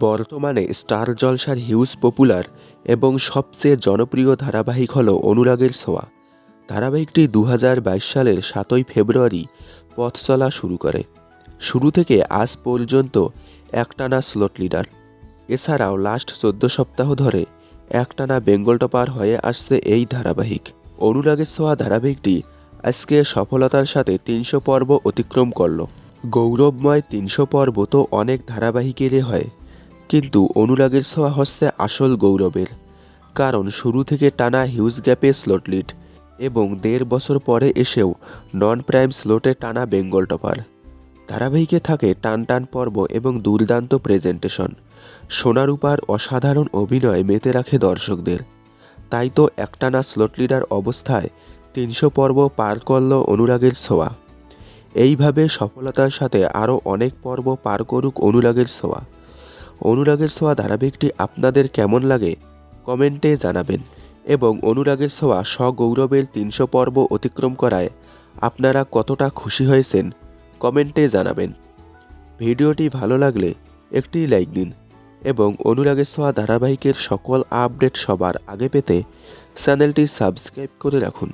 বর্তমানে স্টার জলসার huge popular এবং সবচেয়ে জনপ্রিয় ধারাবাহিক হল অনুরাগের ছোঁয়া। ধারাবাহিকটি দু হাজার বাইশ সালের সাতই ফেব্রুয়ারি পথ চলা শুরু করে। শুরু থেকে আজ পর্যন্ত একটানা স্লট লিডার। এছাড়াও লাস্ট চোদ্দ সপ্তাহ ধরে একটানা বেঙ্গল টপার হয়ে আসছে এই ধারাবাহিক। অনুরাগের ছোঁয়া ধারাবাহিকটি আজকে সফলতার সাথে তিনশো পর্ব অতিক্রম করল। গৌরবময় তিনশো পর্ব তো অনেক ধারাবাহিকেরই হয়। কিন্তু অনুরাগের ছোঁয়া হচ্ছে আসল গৌরবের। কারণ শুরু থেকে টানা হিউজ গ্যাপে স্লট লিড এবং দেড় বছর পরে এসেও নন প্রাইম স্লোটে টানা বেঙ্গল টপার। ধারাবাহিকে থাকে টান টান পর্ব এবং দুর্দান্ত প্রেজেন্টেশন সোনারূপার অসাধারণ অভিনয় মেতে রাখে দর্শকদের। তাই তো একটানা স্লট লিডার অবস্থায় তিনশো পর্ব পার করল অনুরাগের ছোঁয়া। এইভাবে সফলতার সাথে আরও অনেক পর্ব পার করুক অনুরাগের ছোঁয়া। অনুরাগের ছোঁয়া ধারাবাহিকটি আপনাদের কেমন লাগে কমেন্টে জানাবেন এবং অনুরাগের ছোঁয়া সগৌরবের তিনশো পর্ব অতিক্রম করায় আপনারা কতটা খুশি হয়েছেন কমেন্টে জানাবেন। ভিডিওটি ভালো লাগলে একটি লাইক দিন এবং অনুরাগের ছোঁয়া ধারাবাহিকের সকল আপডেট সবার আগে পেতে চ্যানেলটি সাবস্ক্রাইব করে রাখুন।